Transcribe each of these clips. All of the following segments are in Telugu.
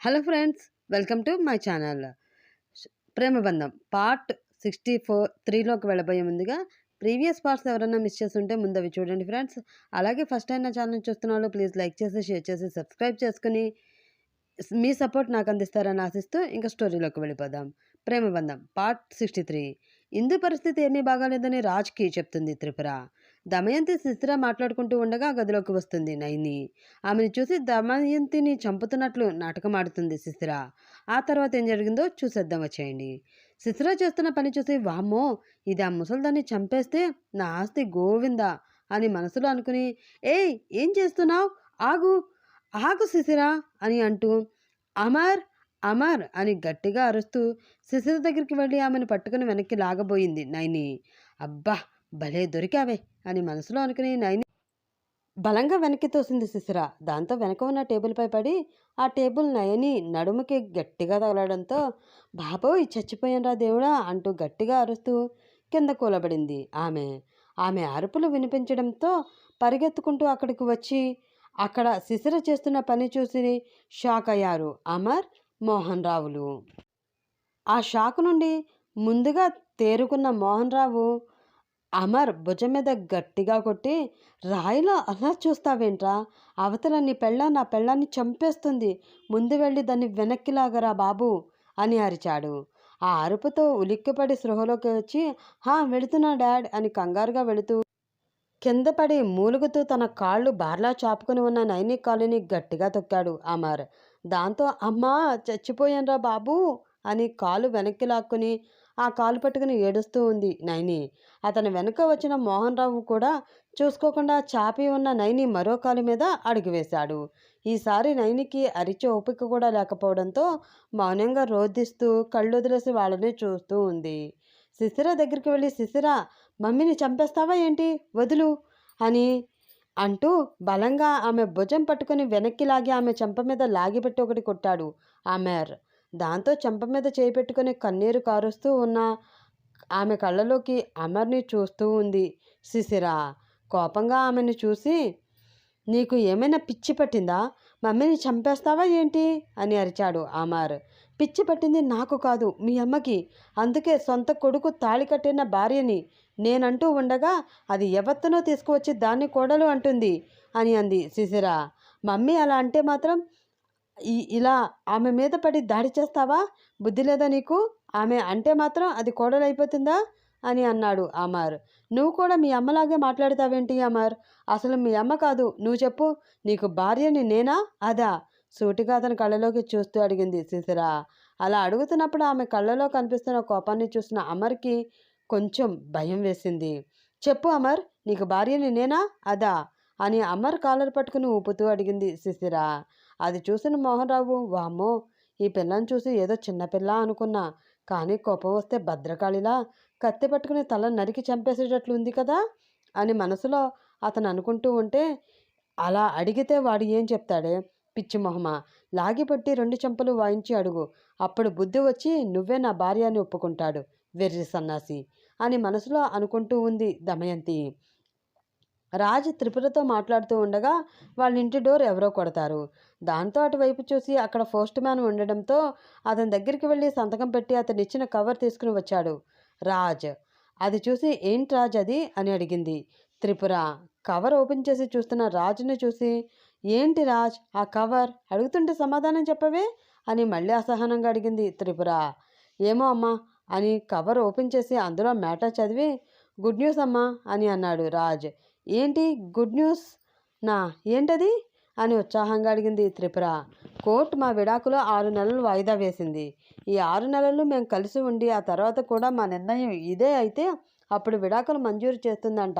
Hello friends welcome to my channel. Premabandham part sixty four త్రీలోకి వెళ్ళబోయే ముందుగా ప్రీవియస్ పార్ట్స్ ఎవరైనా మిస్ చేస్తుంటే ముందు అవి చూడండి ఫ్రెండ్స్. అలాగే ఫస్ట్ అయినా ఛానల్ చూస్తున్న వాళ్ళు ప్లీజ్ లైక్ చేసి షేర్ చేసి సబ్స్క్రైబ్ చేసుకుని మీ సపోర్ట్ నాకు అందిస్తారని ఆశిస్తూ ఇంకా స్టోరీలోకి వెళ్ళిపోదాం. ప్రేమబంధం పార్ట్ సిక్స్టీ త్రీ. ఇందు పరిస్థితి ఏమీ బాగాలేదని రాజ్కి చెప్తుంది త్రిపుర. దమయంతి శిశిర మాట్లాడుకుంటూ ఉండగా గదిలోకి వస్తుంది నైని. ఆమెను చూసి దమయంతిని చంపుతున్నట్లు నాటకం ఆడుతుంది శిశిర ఆ తర్వాత ఏం జరిగిందో చూసేద్దాం వచ్చేయండి. శిశిర చేస్తున్న పని చూసి వామ్మో ఇది ఆ ముసల్దాన్ని చంపేస్తే నా ఆస్తి గోవిందా? అని మనసులో అనుకుని ఏయ్ ఏం చేస్తున్నావు? ఆగు ఆగు శిశిర అని అంటూ అమర్ అమర్ అని గట్టిగా అరుస్తూ శిశిర దగ్గరికి వెళ్ళి ఆమెను పట్టుకుని వెనక్కి లాగబోయింది నైని. అబ్బా భలే దొరికావే అని మనసులో అనుకుని నైని బలంగా వెనక్కి తోసింది శిశిర దాంతో వెనక ఉన్న టేబుల్పై పడి ఆ టేబుల్ నయని నడుముకి గట్టిగా తగలడంతో బాబోయ్ చచ్చిపోయానరా దేవుడా అంటూ గట్టిగా అరుస్తూ కింద కూలబడింది ఆమె. ఆమె అరుపులు వినిపించడంతో పరిగెత్తుకుంటూ అక్కడికి వచ్చి అక్కడ శిశిర చేస్తున్న పని చూసి షాక్ అయ్యారు అమర్ మోహన్ రావులు. ఆ షాక్ నుండి ముందుగా తేరుకున్న మోహన్ రావు అమర్ భుజం మీద గట్టిగా కొట్టి రాయిలో అలా చూస్తావేంట్రా? అవతల నీ పెళ్ళ నా పెళ్ళాన్ని చంపేస్తుంది. ముందు వెళ్ళి దాన్ని వెనక్కి లాగరా బాబు అని అరిచాడు. ఆ అరుపుతో ఉలిక్కిపడి సృహలోకి వచ్చి హా వెళుతున్నా డాడ్ అని కంగారుగా వెళుతూ కింద పడి మూలుగుతూ తన కాళ్ళు బార్లా చాపుకుని ఉన్న నైని కాలుని గట్టిగా తొక్కాడు అమర్. దాంతో అమ్మా చచ్చిపోయాన్రా బాబు అని కాలు వెనక్కి లాక్కుని ఆ కాలు పట్టుకుని ఏడుస్తూ ఉంది నైని. అతని వెనుక వచ్చిన మోహన్ రావు కూడా చూసుకోకుండా చాపి ఉన్న నైని మరో కాలు మీద అడుగు వేశాడు. ఈసారి నైనికి అరిచే ఓపిక కూడా లేకపోవడంతో మౌనంగా రోధిస్తూ కళ్ళు వదిలేసి వాళ్ళని చూస్తూ ఉంది. శిశిర దగ్గరికి వెళ్ళి శిశిర మమ్మీని చంపేస్తావా ఏంటి? వదులు అని అంటూ బలంగా ఆమె భుజం పట్టుకుని వెనక్కి లాగి ఆమె చెంప మీద లాగిపెట్టి ఒకటి కొట్టాడు ఆమెర్. దాంతో చెంప మీద చేయి కన్నీరు కారుస్తూ ఉన్న ఆమె కళ్ళలోకి అమర్ని చూస్తూ ఉంది. శిశిర కోపంగా ఆమెను చూసి నీకు ఏమైనా పిచ్చి పట్టిందా? మమ్మీని చంపేస్తావా ఏంటి? అని అరిచాడు అమర్ పిచ్చి పట్టింది నాకు కాదు మీ అమ్మకి. అందుకే సొంత కొడుకు తాళి కట్టిన భార్యని నేనంటూ ఉండగా అది ఎవత్తనో తీసుకువచ్చి దాన్ని కోడలు అంటుంది అని అంది శిశిర మమ్మీ అలా అంటే మాత్రం ఈ ఇలా ఆమె మీద పడి దాడి చేస్తావా? బుద్ధి లేదా నీకు? ఆమె అంటే మాత్రం అది కోడలైపోతుందా? అని అన్నాడు అమర్. నువ్వు కూడా మీ అమ్మలాగే మాట్లాడతావేంటి అమర్? అసలు మీ అమ్మ కాదు. నువ్వు చెప్పు. నీకు భార్యని నేనా? అదా? సూటిగా అతని కళ్ళలోకి చూస్తూ అడిగింది శిశిర. అలా అడుగుతున్నప్పుడు ఆమె కళ్ళలో కనిపిస్తున్న కోపాన్ని చూసిన అమర్కి కొంచెం భయం వేసింది. చెప్పు అమర్ నీకు భార్యని నేనా? అదా? అని అమర్ కాలర్ పట్టుకుని ఊపుతూ అడిగింది శిశిర. అది చూసిన మోహనరావు వామో వామ్మో ఈ పిల్లని చూసి ఏదో చిన్నపిల్ల అనుకున్నా. కానీ కోపం వస్తే భద్రకాళిలా కత్తి పట్టుకుని తల నరికి చంపేసేటట్లు ఉంది కదా అని మనసులో అతను అనుకుంటూ ఉంటే అలా అడిగితే వాడు ఏం చెప్తాడే? పిచ్చి మొహమ లాగిపట్టి రెండు చెంపలు వాయించి అడుగు. అప్పుడు బుద్ధి వచ్చి నువ్వే నా భార్య అని ఒప్పుకుంటాడు. వెర్రి సన్నాసి అని మనసులో అనుకుంటూ ఉంది దమయంతి. రాజ్ త్రిపురతో మాట్లాడుతూ ఉండగా వాళ్ళ ఇంటి డోర్ ఎవరో కొడతారు. దాంతో అటువైపు చూసి అక్కడ పోస్ట్ మ్యాన్ ఉండడంతో అతని దగ్గరికి వెళ్ళి సంతకం పెట్టి అతను ఇచ్చిన కవర్ తీసుకుని వచ్చాడు. రాజ్. అది చూసి ఏంటి రాజ్ అది? అని అడిగింది. త్రిపుర. కవర్ ఓపెన్ చేసి చూస్తున్న రాజుని చూసి ఏంటి రాజ్? ఆ కవర్? అడుగుతుంటే సమాధానం చెప్పవే? అని మళ్ళీ అసహనంగా అడిగింది త్రిపుర. ఏమో అమ్మా అని కవర్ ఓపెన్ చేసి అందులో మేటా చదివి గుడ్ న్యూస్ అమ్మా అని అన్నాడు రాజ్. ఏంటి? Good news? నా ఏంటది? అని ఉత్సాహంగా అడిగింది త్రిపుర. కోర్టు మా విడాకులో ఆరు నెలలు వాయిదా వేసింది. ఈ ఆరు నెలలు మేము కలిసి ఉండి ఆ తర్వాత కూడా మా నిర్ణయం ఇదే అయితే అప్పుడు విడాకులు మంజూరు చేస్తుందంట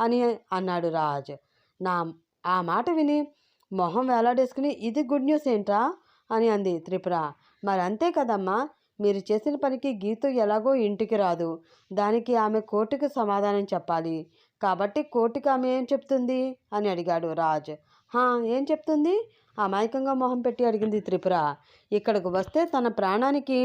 అని అన్నాడు రాజ్. నా ఆ మాట విని మొహం వేలాడేసుకుని ఇది గుడ్ న్యూస్ ఏంట్రా? అని అంది త్రిపుర. మరి అంతే కదమ్మా మీరు చేసిన పనికి గీతు ఎలాగో ఇంటికి రాదు. దానికి ఆమె కోర్టుకు సమాధానం చెప్పాలి. కాబట్టి కోర్టుకి ఆమె ఏం చెప్తుంది? అని అడిగాడు రాజ్. హా ఏం చెప్తుంది? అమాయకంగా మొహం పెట్టి అడిగింది త్రిపుర. ఇక్కడికి వస్తే తన ప్రాణానికి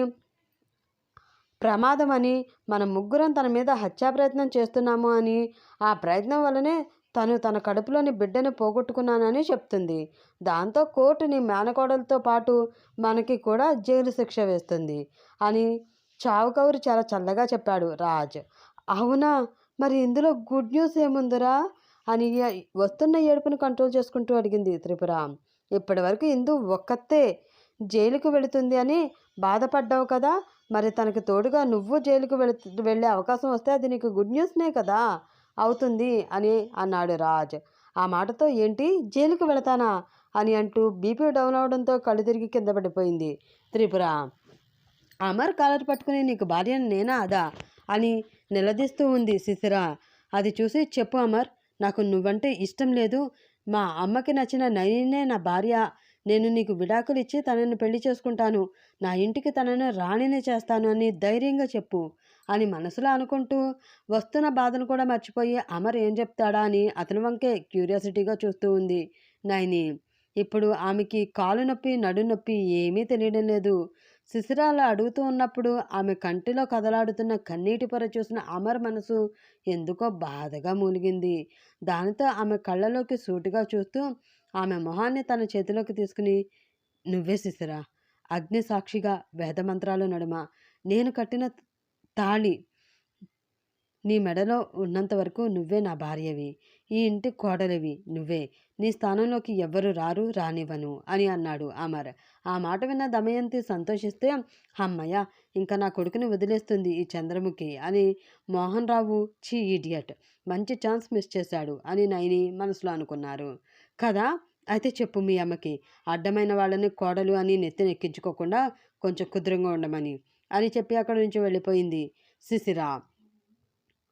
ప్రమాదం అని మన ముగ్గురం తన మీద హత్యా ప్రయత్నం చేస్తున్నాము అని ఆ ప్రయత్నం వల్లనే తను తన కడుపులోని బిడ్డను పోగొట్టుకున్నానని చెప్తుంది. దాంతో కోర్టు నీ మేనకోడలతో పాటు మనకి కూడా జైలు శిక్ష వేస్తుంది అని చావుకౌరు చాలా చల్లగా చెప్పాడు రాజ్. అవునా? మరి ఇందులో గుడ్ న్యూస్ ఏముందిరా? అని వస్తున్న ఏడుపును కంట్రోల్ చేసుకుంటూ అడిగింది త్రిపుర. ఇప్పటి వరకు ఇందు ఒక్కతే జైలుకు వెళుతుంది అని బాధపడ్డావు కదా? మరి తనకి తోడుగా నువ్వు జైలుకు వెళు వెళ్ళే అవకాశం వస్తే అది నీకు గుడ్ న్యూస్నే కదా? అవుతుంది అని అన్నాడు రాజ్. ఆ మాటతో ఏంటి? జైలుకు వెళతానా? అని అంటూ బీపీ డౌన్ అవడంతో కళ్ళు తిరిగి కింద పడిపోయింది త్రిపుర. అమర్ కాలర్ పట్టుకుని నీకు భార్య నేనా? అదా? అని నిలదీస్తూ ఉంది శిశిర. అది చూసి చెప్పు అమర్ నాకు నువ్వంటే ఇష్టం లేదు. మా అమ్మకి నచ్చిన నయనే నా భార్య. నేను నీకు విడాకులు ఇచ్చి తనను పెళ్ళి చేసుకుంటాను. నా ఇంటికి తనను రాణిని చేస్తాను అని ధైర్యంగా చెప్పు అని మనసులో అనుకుంటూ వస్తున్న బాధను కూడా మర్చిపోయి అమర్ ఏం చెప్తాడా అని అతని వంకే క్యూరియాసిటీగా చూస్తూ ఉంది నైని ఇప్పుడు ఆమెకి కాలు నొప్పి నడు నొప్పి ఏమీ తెలియడం లేదు. శిశిరాల అడుగుతూ ఉన్నప్పుడు ఆమె కంటిలో కదలాడుతున్న కన్నీటి పొర చూసిన అమర్ మనసు ఎందుకో బాధగా మూలిగింది. దానితో ఆమె కళ్ళలోకి సూటిగా చూస్తూ ఆమె మొహాన్ని తన చేతిలోకి తీసుకుని నువ్వే శిశిరా అగ్ని సాక్షిగా వేదమంత్రాలు నడుమ. నేను కట్టిన తాళి నీ మెడలో ఉన్నంత వరకు నువ్వే నా భార్యవి. ఈ ఇంటి కోడలివి నువ్వే. నీ స్థానంలోకి ఎవ్వరు రారు రానివ్వను అని అన్నాడు అమర్. ఆ మాట విన్న దమయంతి సంతోషిస్తే అమ్మయ్య ఇంకా నా కొడుకుని వదిలేస్తుంది ఈ చంద్రముఖి అని మోహన్ రావు చీ ఈడియట్ మంచి ఛాన్స్ మిస్ చేశాడు అని నైని మనసులో అనుకున్నారు. కదా! అయితే చెప్పు మీ అమ్మకి. అడ్డమైన వాళ్ళని కోడలు అని నెత్తినెక్కించుకోకుండా కొంచెం కుదురంగా ఉండమని అని చెప్పి అక్కడి నుంచి వెళ్ళిపోయింది శిశిరా.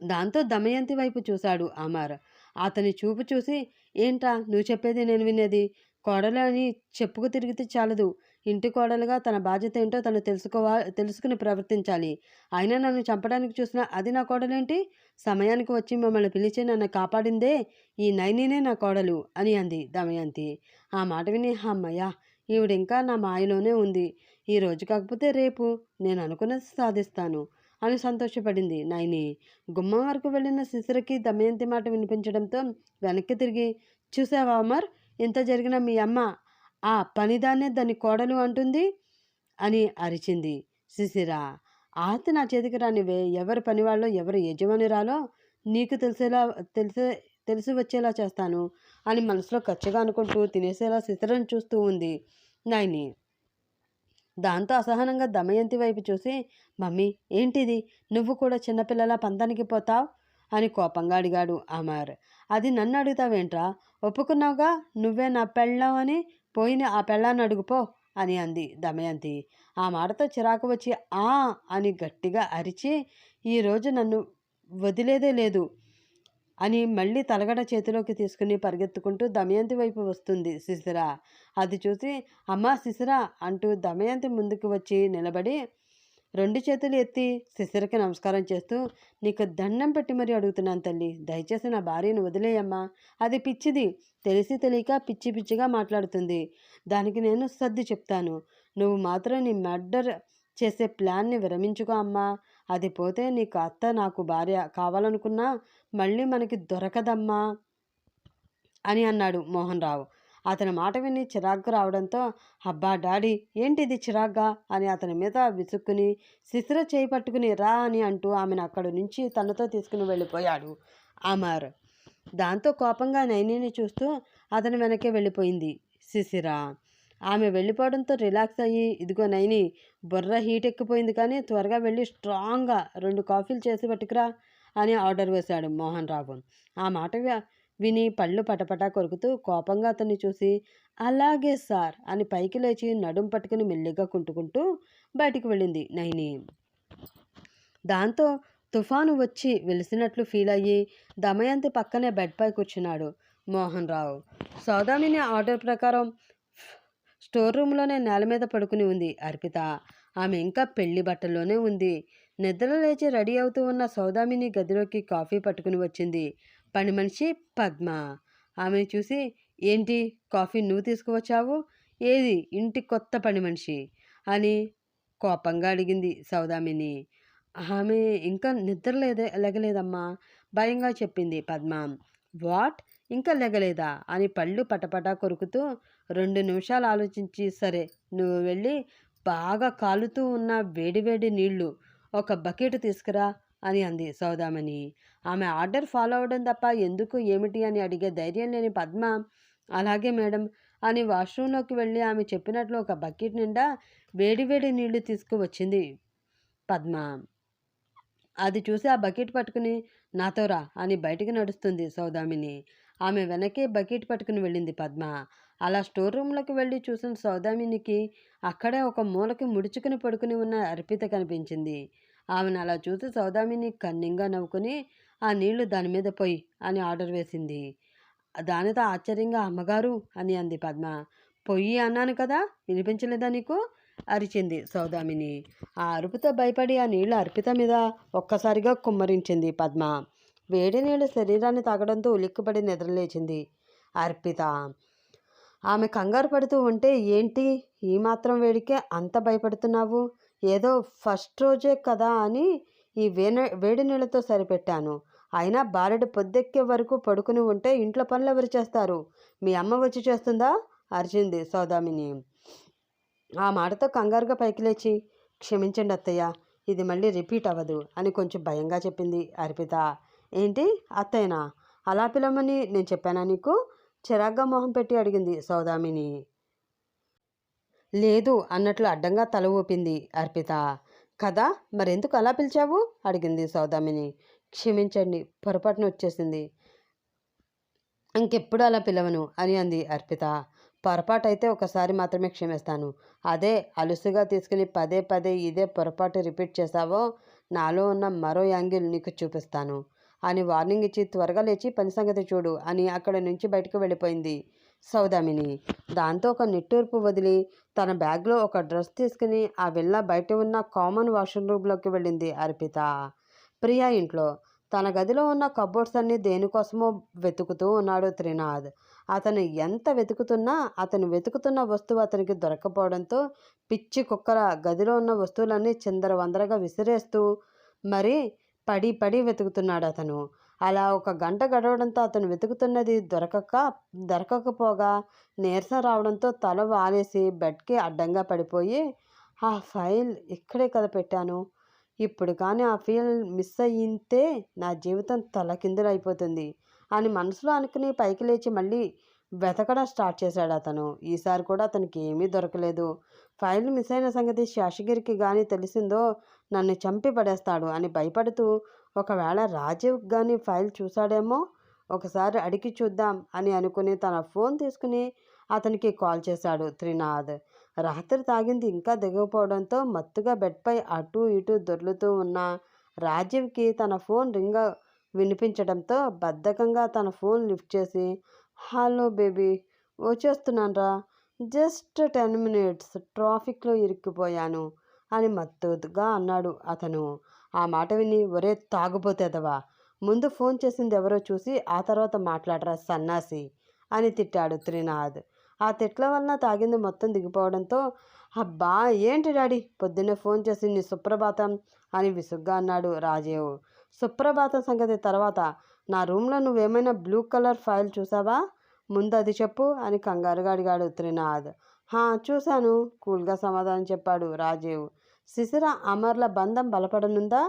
దాంతో దమయంతి వైపు చూశాడు అమర్. అతని చూపు చూసి ఏంట్రా నువ్వు చెప్పేది నేను వినేది? కోడలు అని చెప్పుకు తిరిగితే చాలదు. ఇంటి కోడలుగా తన బాధ్యత ఏంటో తను తెలుసుకోవా తెలుసుకుని ప్రవర్తించాలి. అయినా నన్ను చంపడానికి చూసిన అది నా కోడలేంటి? సమయానికి వచ్చి మమ్మల్ని పిలిచి నన్ను కాపాడిందే ఈ నైనినే నా కోడలు అని అంది దమయంతి. ఆ మాట విని అమ్మయ్యా ఈవిడింకా నా మాయలోనే ఉంది. ఈ రోజు కాకపోతే రేపు నేను అనుకున్నది సాధిస్తాను. అని సంతోషపడింది. నైని గుమ్మం వరకు వెళ్ళిన శిశురకి దమయంతి మాట వినిపించడంతో వెనక్కి తిరిగి చూసావా అమర్? ఇంత జరిగిన మీ అమ్మ ఆ పనిదానే దాని కోడలు అంటుంది అని అరిచింది శిశిర. ఆతి నా చేతికి రానివే ఎవరి పనివాళ్ళో ఎవరు యజమానిరాలో నీకు తెలిసేలా తెలిసే తెలిసి వచ్చేలా చేస్తాను అని మనసులో ఖచ్చిగా అనుకుంటూ తినేసేలా శిశిరను చూస్తూ ఉంది నాయని దాంతో అసహనంగా దమయంతి వైపు చూసి మమ్మీ ఏంటిది? నువ్వు కూడా చిన్నపిల్లల పంతానికి పోతావు? అని కోపంగా అడిగాడు అమర్ అది నన్ను అడుగుతావేంట్రా? ఒప్పుకున్నావుగా? నువ్వే నా పెళ్ళాం అని పోయిన ఆ పెళ్ళాన్ని అడుగుపో అని అంది దమయంతి. ఆ మాటతో చిరాకు వచ్చి ఆ అని గట్టిగా అరిచి ఈరోజు నన్ను వదిలేదే లేదు. అని మళ్ళీ తలగడ చేతిలోకి తీసుకుని పరిగెత్తుకుంటూ దమయంతి వైపు వస్తుంది శిశిర. అది చూసి అమ్మా శిశిర అంటూ దమయంతి ముందుకు వచ్చి నిలబడి రెండు చేతులు ఎత్తి శిశిరకి నమస్కారం చేస్తూ నీకు దండం పెట్టి మరీ అడుగుతున్నాను తల్లి. దయచేసి నా భార్యను వదిలేయమ్మా. అది పిచ్చిది. తెలిసి తెలియక పిచ్చి పిచ్చిగా మాట్లాడుతుంది. దానికి నేను సర్ది చెప్తాను. నువ్వు మాత్రం నీ మర్డర్ చేసే ప్లాన్ని విరమించుకో అమ్మా. అది పోతే నీకు అత్త నాకు భార్య కావాలనుకున్నా మళ్ళీ మనకి దొరకదమ్మా అని అన్నాడు మోహన్ రావు అతని మాట విని చిరాగ్గా రావడంతో అబ్బా డాడీ ఏంటిది చిరాగ్గా? అని అతని మీద విసుక్కుని శిశిర చేయి పట్టుకుని రా అని అంటూ ఆమెను అక్కడి నుంచి తనతో తీసుకుని వెళ్ళిపోయాడు అమర్. దాంతో కోపంగా నైనిని చూస్తూ అతని వెనకే వెళ్ళిపోయింది శిశిర. ఆమె వెళ్ళిపోవడంతో రిలాక్స్ అయ్యి ఇదిగో నైని బుర్ర హీట్ ఎక్కిపోయింది కానీ త్వరగా వెళ్ళి స్ట్రాంగ్గా రెండు కాఫీలు చేసి పట్టుకురా అని ఆర్డర్ వేశాడు మోహన్ రావు. ఆ మాట విని పళ్ళు పటపటా కొరుకుతూ కోపంగా అతన్ని చూసి అలాగే సార్ అని పైకి లేచి నడుం పట్టుకుని మెల్లిగా కుంటుకుంటూ బయటికి వెళ్ళింది నైని. దాంతో తుఫాను వచ్చి వెలిసినట్లు ఫీల్ అయ్యి దమయంతి పక్కనే బెడ్పై కూర్చున్నాడు మోహన్ రావు. సౌదామిని ఆర్డర్ ప్రకారం స్టోర్ రూమ్లోనే నేల మీద పడుకుని ఉంది అర్పిత. ఆమె ఇంకా పెళ్ళి బట్టల్లోనే ఉంది. నిద్ర లేచి రెడీ అవుతూ ఉన్న సౌదామిని గదిలోకి కాఫీ పట్టుకుని వచ్చింది. పని మనిషి పద్మ. ఆమెను చూసి ఏంటి? కాఫీ నువ్వు తీసుకువచ్చావు? ఏది? ఇంటి కొత్త పని మనిషి? అని కోపంగా అడిగింది సౌదామిని. ఆమె ఇంకా నిద్ర లేదే లెగలేదమ్మా భయంగా చెప్పింది పద్మ. వాట్? ఇంకా లెగలేదా? అని పళ్ళు పటపటా కొరుకుతూ రెండు నిమిషాలు ఆలోచించి సరే నువ్వు వెళ్ళి బాగా కాలుతూ ఉన్న వేడివేడి నీళ్ళు ఒక బకెట్ తీసుకురా అని అంది సౌదామణి ఆమె ఆర్డర్ ఫాలో అవడం తప్ప ఎందుకు ఏమిటి అని అడిగే ధైర్యం లేని పద్మ అలాగే మేడం అని వాష్రూంలోకి వెళ్ళి ఆమె చెప్పినట్లు ఒక బకెట్ నిండా వేడివేడి నీళ్ళు తీసుకువచ్చింది పద్మ. అది చూసి ఆ బకెట్ పట్టుకుని నాతో రా అని బయటికి నడుస్తుంది సౌదామిని. ఆమె వెనకే బకెట్ పట్టుకుని వెళ్ళింది పద్మ. అలా స్టోర్ రూమ్లోకి వెళ్ళి చూసిన సౌదామినికి అక్కడే ఒక మూలకి ముడుచుకుని పడుకుని ఉన్న అర్పిత కనిపించింది. ఆమెను అలా చూసి సౌదామిని కన్నింగా నవ్వుకుని ఆ నీళ్ళు దాని మీద పోయి అని ఆర్డర్ వేసింది. దానితో ఆశ్చర్యంగా అమ్మగారు అని అంది పద్మ. పొయ్యి అన్నాను కదా వినిపించలేదా నీకు? అరిచింది సౌదామిని. ఆ అరుపుతో భయపడి ఆ నీళ్ళు అర్పిత మీద ఒక్కసారిగా కుమ్మరించింది పద్మ. వేడి నీళ్ళు శరీరాన్ని తాగడంతో ఉలిక్కిపడి నిద్రలేచింది అర్పిత. ఆమె కంగారు పడుతూ ఉంటే ఏంటి? ఈ మాత్రం వేడికే అంత భయపడుతున్నావు? ఏదో ఫస్ట్ రోజే కదా అని ఈ వేన వేడి నీళ్ళతో సరిపెట్టాను. అయినా బారెడు పొద్దెక్కే వరకు పడుకుని ఉంటే ఇంట్లో పనులు ఎవరు చేస్తారు? మీ అమ్మ వచ్చి చేస్తుందా? అరిచింది సౌదామిని. ఆ మాటతో కంగారుగా పైకి లేచి క్షమించండి అత్తయ్య ఇది మళ్ళీ రిపీట్ అవ్వదు అని కొంచెం భయంగా చెప్పింది అర్పిత. ఏంటి? అత్తయ్యనా? అలా పిలవమని నేను చెప్పానా నీకు? చిరాగ్గా మొహం పెట్టి అడిగింది సౌదామిని. లేదు అన్నట్లు అడ్డంగా తల ఊపింది అర్పిత. కదా మరెందుకు అలా పిలిచావు? అడిగింది సౌదామిని. క్షమించండి పొరపాటున వచ్చేసింది. ఇంకెప్పుడు అలా పిలవను అని అంది అర్పిత. పొరపాటు అయితే ఒకసారి మాత్రమే క్షమిస్తాను. అదే అలుసుగా తీసుకుని పదే పదే ఇదే పొరపాటు రిపీట్ చేశావో నాలో ఉన్న మరో యాంగిల్ నీకు చూపిస్తాను. అని వార్నింగ్ ఇచ్చి త్వరగా లేచి పని సంగతి చూడు అని అక్కడి నుంచి బయటకు వెళ్ళిపోయింది సౌదామిని. దాంతో ఒక నిట్టూర్పు వదిలి తన బ్యాగ్లో ఒక డ్రెస్ తీసుకుని ఆ వెళ్ళ బయట ఉన్న కామన్ వాష్రూమ్ రూమ్లోకి వెళ్ళింది అర్పిత. ప్రియా ఇంట్లో. తన గదిలో ఉన్న కబోర్డ్స్ అన్ని దేనికోసమో వెతుకుతూ ఉన్నాడు త్రినాథ్. అతను ఎంత వెతుకుతున్నా అతను వెతుకుతున్న వస్తువు అతనికి దొరకపోవడంతో పిచ్చి కుక్కల గదిలో ఉన్న వస్తువులన్నీ చిందరవందరగా విసిరేస్తూ మరి పడి పడి వెతుకుతున్నాడు అతను అలా ఒక గంట గడవడంతో అతను వెతుకుతున్నది దొరకక దొరకకపోగా నీరసం రావడంతో తల వాలేసి బెడ్కి అడ్డంగా పడిపోయి ఆ ఫైల్ ఇక్కడే కదా పెట్టాను. ఇప్పుడు కానీ ఆ ఫీల్ మిస్ అయ్యింతే నా జీవితం తలకిందులైపోతుంది అని మనసులో అనుకుని పైకి లేచి మళ్ళీ వెతకడం స్టార్ట్ చేశాడు అతను. ఈసారి కూడా అతనికి ఏమీ దొరకలేదు. ఫైల్ మిస్ అయిన సంగతి శాషగిరికి కానీ తెలిసిందో నన్ను చంపి పడేస్తాడు అని భయపడుతూ ఒకవేళ రాజీవ్ కానీ ఫైల్ చూశాడేమో ఒకసారి అడిగి చూద్దాం అని అనుకుని తన ఫోన్ తీసుకుని అతనికి కాల్ చేశాడు త్రినాథ్. రాత్రి తాగింది ఇంకా దిగకపోవడంతో మత్తుగా బెడ్పై అటు ఇటు దొర్లుతూ ఉన్న రాజీవ్కి తన ఫోన్ రింగ్ వినిపించడంతో బద్ధకంగా తన ఫోన్ లిఫ్ట్ చేసి హలో బేబీ వచ్చేస్తున్నానరా. జస్ట్ టెన్ మినిట్స్ ట్రాఫిక్లో ఇరుక్కుపోయాను అని మత్తుగా అన్నాడు అతను. ఆ మాట విని ఒరే తాగుపోతేదవా ముందు ఫోన్ చేసింది ఎవరో చూసి ఆ తర్వాత మాట్లాడరా సన్నాసి అని తిట్టాడు త్రినాథ్. ఆ తిట్ల వలన తాగింది మొత్తం దిగిపోవడంతో అబ్బా ఏంటి డాడీ? పొద్దున్నే ఫోన్ చేసింది నీ సుప్రభాతం అని విసుగ్గా అన్నాడు రాజేవ్. సుప్రభాతం సంగతి తర్వాత నా రూమ్లో నువ్వేమైనా బ్లూ కలర్ ఫైల్ చూసావా? ముందు అది చెప్పు అని కంగారుగా అడిగాడు త్రినాథ్. హా చూశాను. కూల్గా సమాధానం చెప్పాడు రాజీవ్. శిశిర అమర్ల బంధం బలపడనుందా?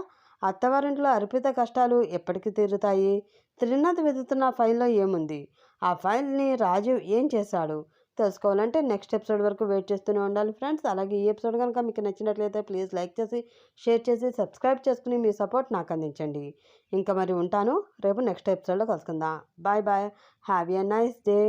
అత్తవారింట్లో అర్పిత కష్టాలు ఎప్పటికి తీరుతాయి? త్రినాథ్ వెతుకుతున్న ఫైల్లో ఏముంది? ఆ ఫైల్ని రాజీవ్ ఏం చేశాడు? తెలుసుకోవాలంటే నెక్స్ట్ ఎపిసోడ్ వరకు వెయిట్ చేస్తూనే ఉండాలి ఫ్రెండ్స్ అలాగే ఈ ఎపిసోడ్ కనుక మీకు నచ్చినట్లయితే ప్లీజ్ లైక్ చేసి షేర్ చేసి సబ్స్క్రైబ్ చేసుకుని మీ సపోర్ట్ నాకు అందించండి. ఇంకా మరి ఉంటాను. రేపు నెక్స్ట్ ఎపిసోడ్లో కలుసుకుందాం. Bye bye have a nice day